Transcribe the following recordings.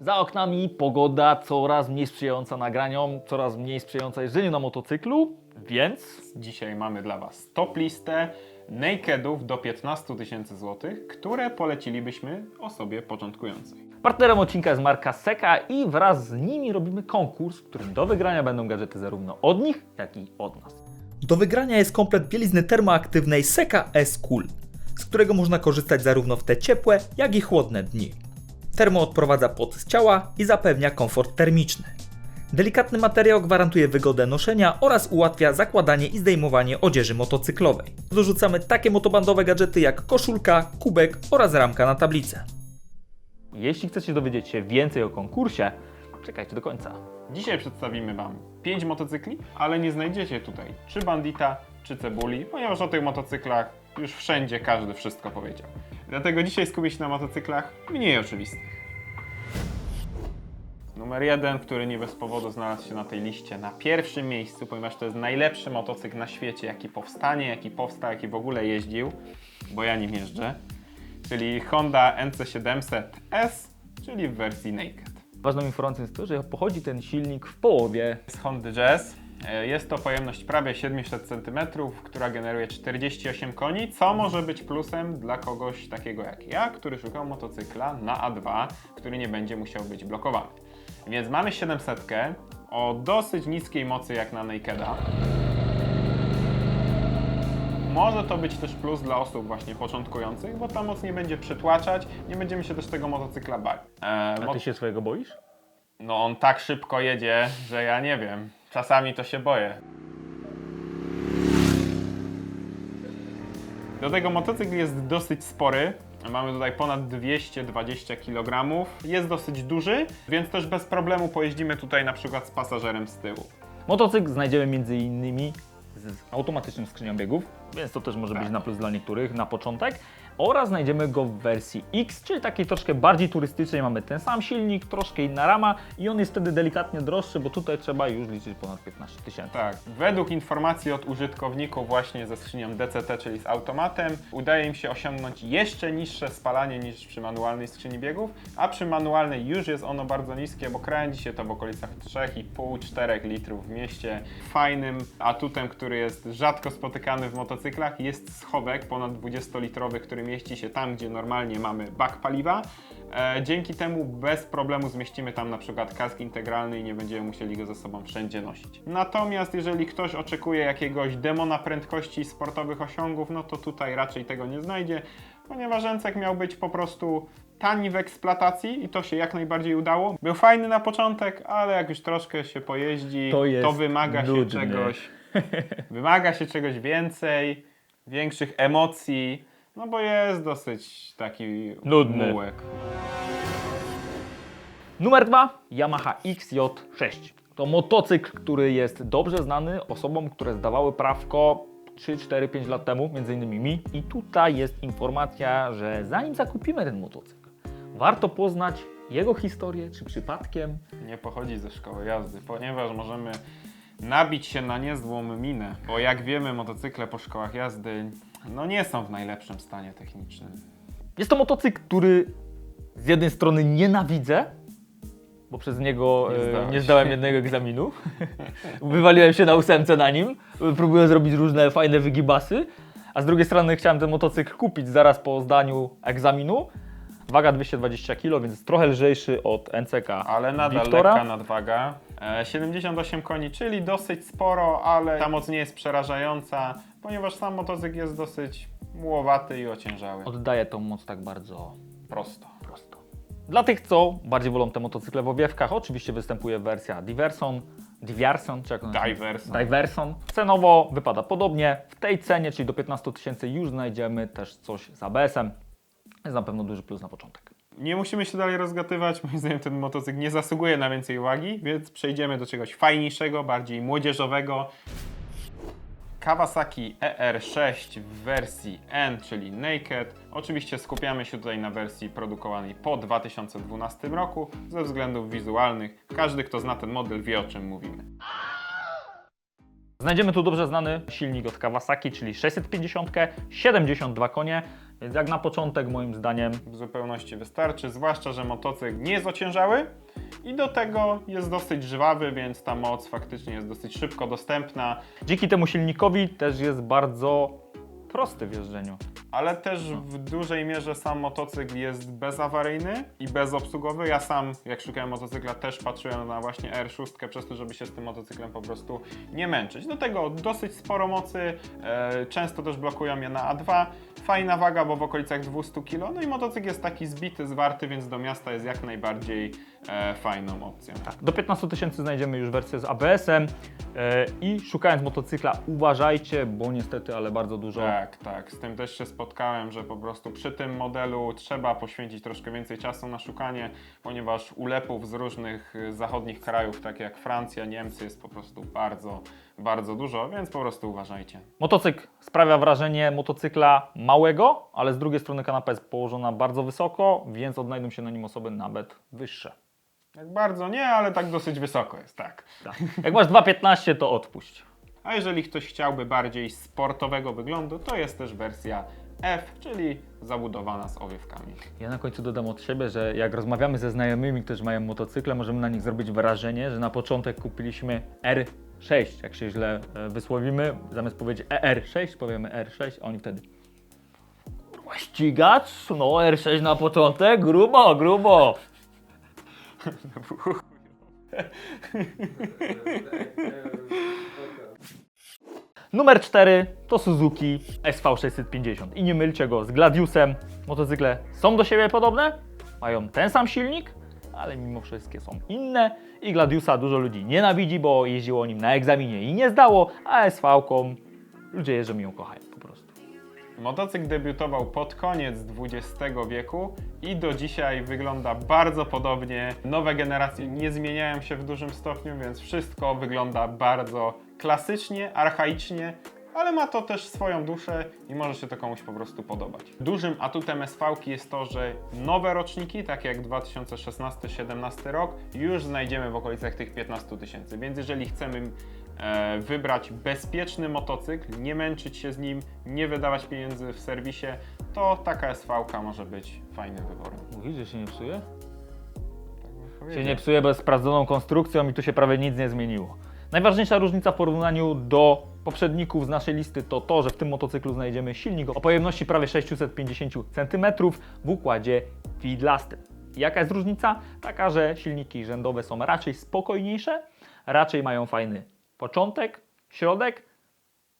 Za oknami pogoda coraz mniej sprzyjająca nagraniom, coraz mniej sprzyjająca jeżdżeniu na motocyklu, więc Dzisiaj mamy dla Was top listę nakedów do 15 tysięcy złotych, które polecilibyśmy osobie początkującej. partnerem odcinka jest marka Seka i wraz z nimi robimy konkurs, w którym do wygrania będą gadżety zarówno od nich, jak i od nas. Do wygrania jest komplet bielizny termoaktywnej Seka S Cool, z którego można korzystać zarówno w te ciepłe, jak i chłodne dni. Termo odprowadza pot z ciała i zapewnia komfort termiczny. Delikatny materiał gwarantuje wygodę noszenia oraz ułatwia zakładanie i zdejmowanie odzieży motocyklowej. Dorzucamy takie motobandowe gadżety jak koszulka, kubek oraz ramka na tablicę. Jeśli chcecie dowiedzieć się więcej o konkursie, czekajcie do końca. Dzisiaj przedstawimy Wam 5 motocykli, ale nie znajdziecie tutaj czy bandita, czy cebuli, ponieważ o tych motocyklach już wszędzie każdy wszystko powiedział. Dlatego dzisiaj skupię się na motocyklach mniej oczywistych. Numer jeden, który nie bez powodu znalazł się na tej liście na pierwszym miejscu, ponieważ to jest najlepszy motocykl na świecie, jaki powstanie, jaki powstał, jaki w ogóle jeździł, bo ja nim jeżdżę, czyli Honda NC700S, czyli w wersji Naked. Ważną informacją jest to, że pochodzi ten silnik w połowie z Hondy Jazz. E, Jest to pojemność prawie 700 cm, która generuje 48 koni, co może być plusem dla kogoś takiego jak ja, który szukał motocykla na A2, który nie będzie musiał być blokowany. Więc mamy 700 o dosyć niskiej mocy jak na Nakeda. Może to być też plus dla osób właśnie początkujących, bo ta moc nie będzie przytłaczać, nie będziemy się też tego motocykla bać. E, A ty się swojego boisz? no on tak szybko jedzie, że ja nie wiem. Czasami to się boję. Do tego motocykl jest dosyć spory. Mamy tutaj ponad 220 kg. Jest dosyć duży, więc też bez problemu pojeździmy tutaj na przykład z pasażerem z tyłu. Motocykl znajdziemy m.in. z automatyczną skrzynią biegów, więc to też może Tak. być na plus dla niektórych na początek. Oraz znajdziemy go w wersji X, czyli takiej troszkę bardziej turystycznej. Mamy ten sam silnik, troszkę inna rama i on jest wtedy delikatnie droższy, bo tutaj trzeba już liczyć ponad 15 tysięcy. Tak, według informacji od użytkowników właśnie ze skrzynią DCT, czyli z automatem, udaje im się osiągnąć jeszcze niższe spalanie niż przy manualnej skrzyni biegów, a przy manualnej już jest ono bardzo niskie, bo kręci się to w okolicach 3,5-4 litrów w mieście. Fajnym atutem, który jest rzadko spotykany w motocyklach, jest schowek ponad 20-litrowy, który mieści się tam, gdzie normalnie mamy bak paliwa. E, dzięki temu bez problemu zmieścimy tam na przykład kask integralny i nie będziemy musieli go ze sobą wszędzie nosić. Natomiast jeżeli ktoś oczekuje jakiegoś demona prędkości sportowych osiągów, no to tutaj raczej tego nie znajdzie, ponieważ Encek miał być po prostu tani w eksploatacji i to się jak najbardziej udało. Był fajny na początek, ale jak już troszkę się pojeździ, To jest wymaga nudny. się czegoś wymaga się czegoś więcej, większych emocji, no bo jest dosyć taki Nudny. mułek. Numer dwa Yamaha XJ6. To motocykl, który jest dobrze znany osobom, które zdawały prawko 3, 4, 5 lat temu, między innymi mi. I tutaj jest informacja, że zanim zakupimy ten motocykl, warto poznać jego historię, czy przypadkiem Nie pochodzi ze szkoły jazdy, ponieważ możemy nabić się na niezłą minę, bo jak wiemy motocykle po szkołach jazdy no nie są w najlepszym stanie technicznym. Jest to motocykl, który z jednej strony nienawidzę, bo przez niego Nie e, zdałeś. nie zdałem jednego egzaminu. Wywaliłem się na ósemce na nim. Próbuję zrobić różne fajne wygibasy. A z drugiej strony chciałem ten motocykl kupić zaraz po zdaniu egzaminu. Waga 220 kg, więc jest trochę lżejszy od NCK Ale nadal Wiktora. lekka nadwaga. E, 78 koni, czyli dosyć sporo, ale ta moc nie jest przerażająca, ponieważ sam motocykl jest dosyć mułowaty i ociężały. Oddaje tą moc tak bardzo Prosto. prosto. Dla tych, co bardziej wolą te motocykle w owiewkach, oczywiście występuje wersja Diverson, Diverson, czy jak ona się Diverson. Diverson. Cenowo wypada podobnie. W tej cenie, czyli do 15 tysięcy, już znajdziemy też coś z ABS-em. Jest na pewno duży plus na początek. Nie musimy się dalej rozgatywać. Moim zdaniem ten motocykl nie zasługuje na więcej uwagi, więc przejdziemy do czegoś fajniejszego, bardziej młodzieżowego. Kawasaki ER6 w wersji N, czyli Naked. Oczywiście skupiamy się tutaj na wersji produkowanej po 2012 roku ze względów wizualnych. Każdy, kto zna ten model, wie o czym mówimy. Znajdziemy tu dobrze znany silnik od Kawasaki, czyli 650, 72 konie. Więc jak na początek moim zdaniem W zupełności wystarczy, zwłaszcza, że motocykl nie jest ociężały i do tego jest dosyć żwawy, więc ta moc faktycznie jest dosyć szybko dostępna, dzięki temu silnikowi też jest bardzo prosty w jeżdżeniu. Ale też w dużej mierze sam motocykl jest bezawaryjny i bezobsługowy. Ja sam, jak szukałem motocykla, też patrzyłem na właśnie R6 przez to, żeby się z tym motocyklem po prostu nie męczyć. Do tego dosyć sporo mocy, e, często też blokują je na A2. Fajna waga, bo w okolicach 200 kg. No i motocykl jest taki zbity, zwarty, więc do miasta jest jak najbardziej e, fajną opcją. Do 15 tysięcy znajdziemy już wersję z ABS-em e, i szukając motocykla uważajcie, bo niestety, ale bardzo dużo Tak, tak. Z tym też się spotkałem, że po prostu przy tym modelu trzeba poświęcić troszkę więcej czasu na szukanie, ponieważ ulepów z różnych y, zachodnich krajów, tak jak Francja, Niemcy, jest po prostu bardzo, bardzo dużo, więc po prostu uważajcie. Motocykl sprawia wrażenie motocykla małego, ale z drugiej strony kanapa jest położona bardzo wysoko, więc odnajdą się na nim osoby nawet wyższe. Tak bardzo nie, ale tak dosyć wysoko jest, tak. Tak. Jak masz 2,15 to odpuść. A jeżeli ktoś chciałby bardziej sportowego wyglądu, to jest też wersja F, czyli zabudowana z owiewkami. Ja na końcu dodam od siebie, że jak rozmawiamy ze znajomymi, którzy mają motocykle, możemy na nich zrobić wrażenie, że na początek kupiliśmy R6, jak się źle e, wysłowimy, zamiast powiedzieć ER6, powiemy R6, a oni wtedy Kurwa, ścigacz? No R6 na początek? Grubo, grubo. Numer 4 to Suzuki SV650 i nie mylcie go z Gladiusem. Motocykle są do siebie podobne, mają ten sam silnik, ale mimo wszystko są inne i Gladiusa dużo ludzi nienawidzi, bo jeździło nim na egzaminie i nie zdało, a SV-ką ludzie jeżdżą i ją kochają. Motocykl debiutował pod koniec XX wieku i do dzisiaj wygląda bardzo podobnie. Nowe generacje nie zmieniają się w dużym stopniu, więc wszystko wygląda bardzo klasycznie, archaicznie, ale ma to też swoją duszę i może się to komuś po prostu podobać. Dużym atutem SV jest to, że nowe roczniki, takie jak 2016-17 rok, już znajdziemy w okolicach tych 15 tysięcy, więc jeżeli chcemy wybrać bezpieczny motocykl, nie męczyć się z nim, nie wydawać pieniędzy w serwisie, to taka SV może być fajnym wyborem. Mówisz, że się nie psuje? Tak Się nie psuje bez sprawdzoną konstrukcją i tu się prawie nic nie zmieniło. Najważniejsza różnica w porównaniu do poprzedników z naszej listy to to, że w tym motocyklu znajdziemy silnik o pojemności prawie 650 cm w układzie widlastym. Jaka jest różnica? Taka, że silniki rzędowe są raczej spokojniejsze, raczej mają fajny początek, środek,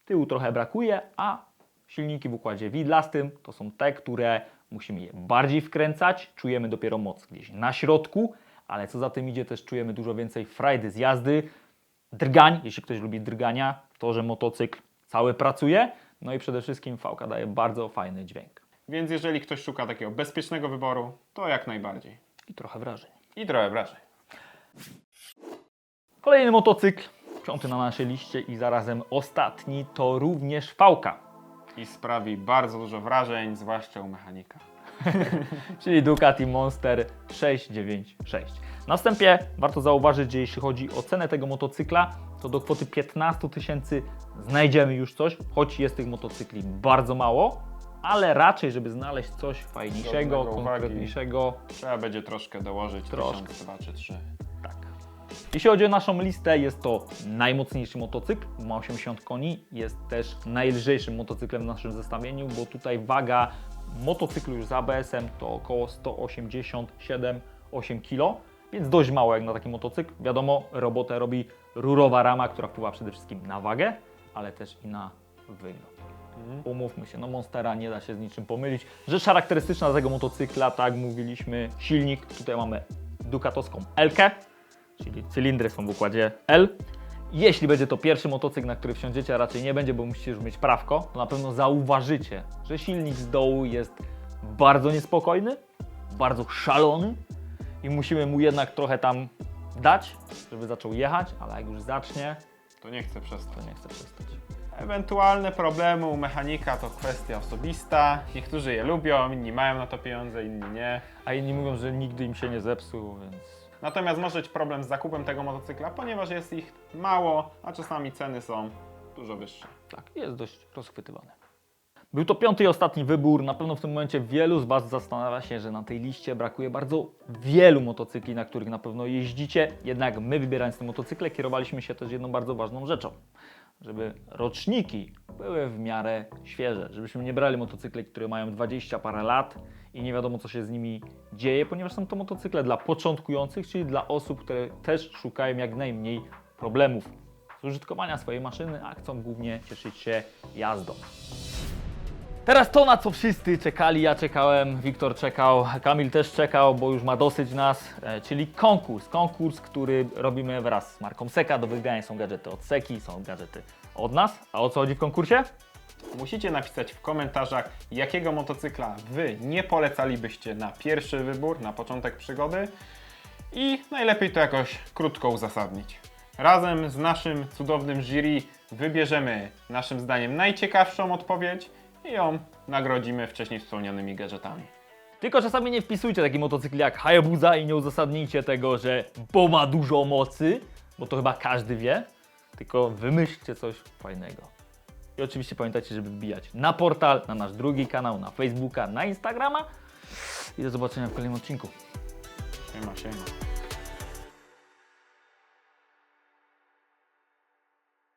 tyłu trochę brakuje, a silniki w układzie widlastym to są te, które musimy je bardziej wkręcać, czujemy dopiero moc gdzieś na środku, ale co za tym idzie też czujemy dużo więcej frajdy z jazdy, drgań, jeśli ktoś lubi drgania, to, że motocykl cały pracuje, no i przede wszystkim fałka daje bardzo fajny dźwięk Więc jeżeli ktoś szuka takiego bezpiecznego wyboru, to jak najbardziej. i trochę wrażeń. I trochę wrażeń. Kolejny motocykl, piąty na naszej liście i zarazem ostatni, to również fałka. I sprawi bardzo dużo wrażeń, zwłaszcza u mechanika. czyli Ducati Monster 696. Na wstępie warto zauważyć, że jeśli chodzi o cenę tego motocykla, to do kwoty 15 tysięcy znajdziemy już coś, choć jest tych motocykli bardzo mało, ale raczej, żeby znaleźć coś fajniejszego, uwagi. konkretniejszego, Trzeba będzie troszkę dołożyć, Troszkę. dwa czy trzy. Jeśli chodzi o naszą listę, jest to najmocniejszy motocykl, ma 80 koni, jest też najlżejszym motocyklem w naszym zestawieniu, bo tutaj waga motocyklu już z ABS-em to około 187-8 kg, więc dość mało jak na taki motocykl. Wiadomo, robotę robi rurowa rama, która wpływa przede wszystkim na wagę, ale też i na wygląd. Umówmy się, no Monstera nie da się z niczym pomylić. Rzecz charakterystyczna tego motocykla, tak mówiliśmy, silnik, tutaj mamy Ducatowską L-kę, czyli cylindry są w układzie L. Jeśli będzie to pierwszy motocykl, na który wsiądziecie, a raczej nie będzie, bo musicie już mieć prawko, to na pewno zauważycie, że silnik z dołu jest bardzo niespokojny, bardzo szalony i musimy mu jednak trochę tam dać, żeby zaczął jechać, ale jak już zacznie, To nie chcę przestać. to nie chce przestać. Ewentualne problemy u mechanika to kwestia osobista. Niektórzy je lubią, inni mają na to pieniądze, inni nie. A inni mówią, że nigdy im się nie zepsuł, więc Natomiast może być problem z zakupem tego motocykla, ponieważ jest ich mało, a czasami ceny są dużo wyższe. tak, jest dość rozchwytywane. Był to piąty i ostatni wybór. Na pewno w tym momencie wielu z Was zastanawia się, że na tej liście brakuje bardzo wielu motocykli, na których na pewno jeździcie. Jednak my, wybierając te motocykle, kierowaliśmy się też jedną bardzo ważną rzeczą. Żeby roczniki były w miarę świeże, żebyśmy nie brali motocykli, które mają 20 parę lat i nie wiadomo, co się z nimi dzieje, ponieważ są to motocykle dla początkujących, czyli dla osób, które też szukają jak najmniej problemów z użytkowania swojej maszyny, a chcą głównie cieszyć się jazdą. Teraz to, na co wszyscy czekali, ja czekałem, Wiktor czekał, Kamil też czekał, bo już ma dosyć nas, e, czyli konkurs. Konkurs, który robimy wraz z marką Seka. Do wygrania są gadżety od Seki, są gadżety od nas. A o co chodzi w konkursie? Musicie napisać w komentarzach, jakiego motocykla Wy nie polecalibyście na pierwszy wybór, na początek przygody i najlepiej to jakoś krótko uzasadnić. Razem z naszym cudownym jury wybierzemy naszym zdaniem najciekawszą odpowiedź i ją nagrodzimy wcześniej wspomnianymi gadżetami. Tylko czasami nie wpisujcie takich motocykli jak Hayabusa i nie uzasadnijcie tego, że bo ma dużo mocy, bo to chyba każdy wie, tylko wymyślcie coś fajnego. I oczywiście pamiętajcie, żeby wbijać na portal, na nasz drugi kanał, na Facebooka, na Instagrama i do zobaczenia w kolejnym odcinku. Siema, siema.